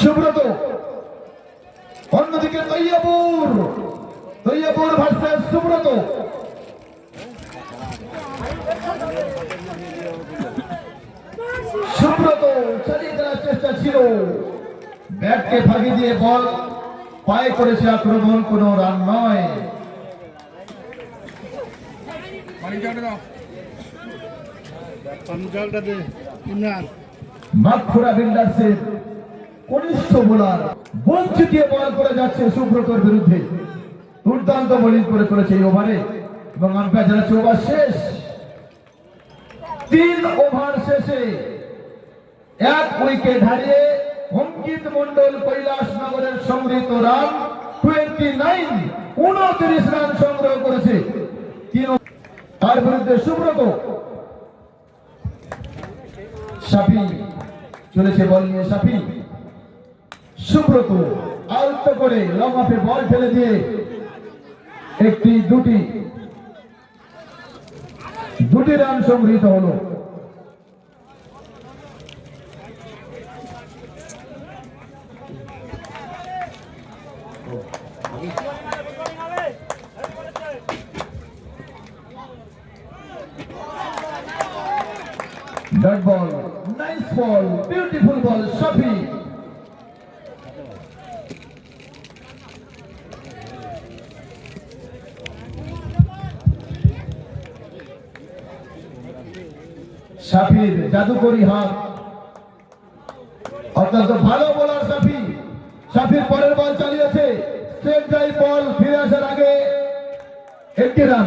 সুব্রত। অন্যদিকে তৈয়বুর তৈয়বুর ভার্সেস সুব্রত। সুব্রত চালিয়ে দেওয়ার চেষ্টা ছিল। ব্যাটকে ফাঁকি দিয়ে বল, পায়ে করেছে আক্রমণ কোনো রান নয়। ওভারে জানাচ্ছে ওভার শেষ। তিন ওভার শেষে এক উইকেট হারিয়ে অঙ্কিত মন্ডল কৈলাস নগরের সংগৃহীত রান টোয়েন্টি নাইন উনত্রিশ রান সংগ্রহ করেছে। তার বিরুদ্ধে সুব্রত। সাফি, চলেছে বল নিয়ে সাফি। সুব্রত আয়ত্ত করে লং অফে বল ফেলে দিয়ে একটি দুটি। দুটি রান সংগৃহীত হলো। Dot ball, nice ball, beautiful ball, Shafi. শাফির জাদুকরি হাত। অত্যন্ত ভালো বোলার শাফি শাফির পরের বল চালিয়েছে। স্ট্রেট ড্রাইভ বল ফিরে আসার আগে একটি রান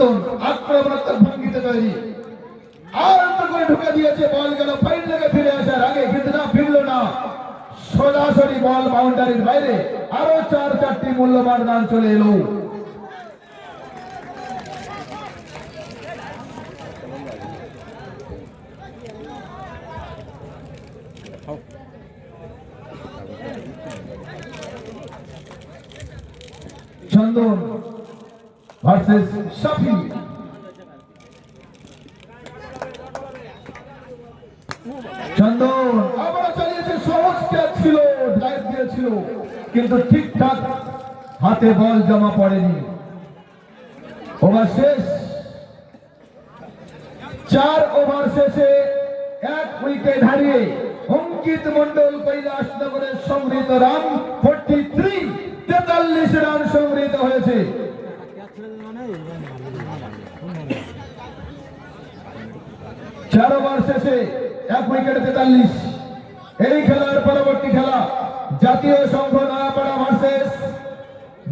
চন্দন আক্রমণাত্মক ভঙ্গিতে তৈরি। আর করে ঢুকে দিয়েছে বল, গেল ফাইন লেগে ফিরে আসার আগে কিন্তু না ফিরলো না। সরাসরি বল বাউন্ডারির বাইরে আরও চার, চারটি মূল্যবান রান চলে এলো। চন্দন ভার্সেস শাফি। চন্দন আবার চালিয়েছে, সহজ ক্যাচ ছিল ড্রাইভ দিয়েছিল, কিন্তু ঠিকঠাক হাতে বল জমা পড়েনি। ওভার শেষ। চার ওভার শেষে এক উইকেট হারিয়ে অঙ্কিত মন্ডল কৈলাস নগরের সংগৃহীত রান ফোর্টি থ্রি তেতাল্লিশ রান সংগৃহীত হয়েছে। চার ওভার শেষে এক উইকেটে তেতাল্লিশ। এই খেলার পরবর্তী খেলা Jatiya Sangha Nayapara versus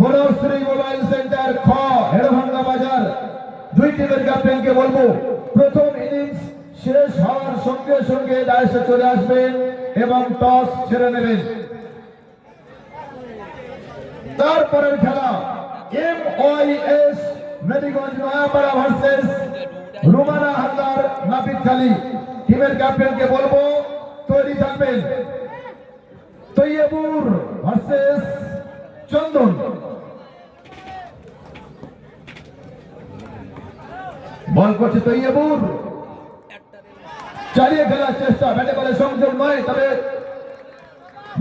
Banashree mobile centre খ, হেড়ভাঙ্গা বাজার। দুই টিমের ক্যাপ্টেনকে বলব, প্রথম ইনিংস শেষ হওয়ার সঙ্গে সঙ্গে দায়সে চলে আসবেন এবং টস ছেড়ে নেবেন। তারপরের খেলা M Y S Medigunj Nayapara versus Rumana Haldar নাপিত খালি টিমের ক্যাপ্টেনকে বলব, তৈরি থাকবেন। তৈয়বুর ভার্সেস চন্দন। বল করছে তৈয়বুর চালিয়ে ফেলার চেষ্টা, ব্যাটে বলে সংযোগ নয়, তবে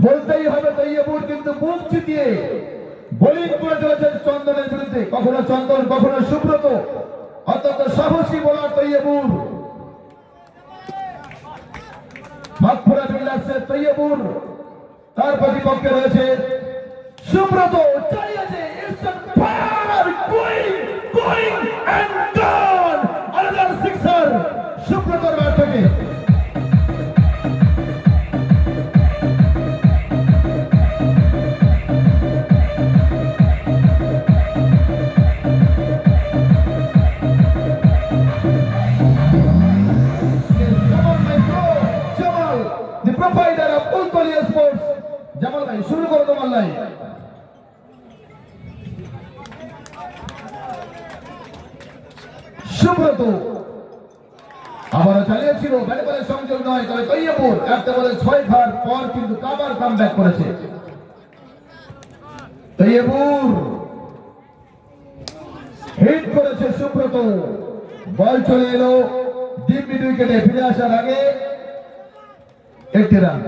বলতেই হবে তৈয়বুর কিন্তু মুখ চিতিয়ে বোলিং করে চলেছেন চন্দনের বিরুদ্ধে। কখনো চন্দন, কখনো সুব্রত। অত্যন্ত সাহসী বোলার তৈয়বুর মাগফুরা বিল্লাসের তৈয়বুর তার প্রতিপক্ষে রয়েছে সুব্রত। চালিয়েছে it's fire going going and Rupkoli sports Jamal ভাই, শুরু করো তোমার লাইন সুব্রত। আবারও চালিয়েছিল, ব্যাট সংযোগ নয়, তবে তৈয়বুর একটা বলে ছয় ভার পর কিন্তু কাবার কাম ব্যাক করেছে। তৈয়বুর হিট করেছে সুব্রত। বল চলে এলো ডিপ মিড উইকেটে ফিরে আসার আগে একটি রান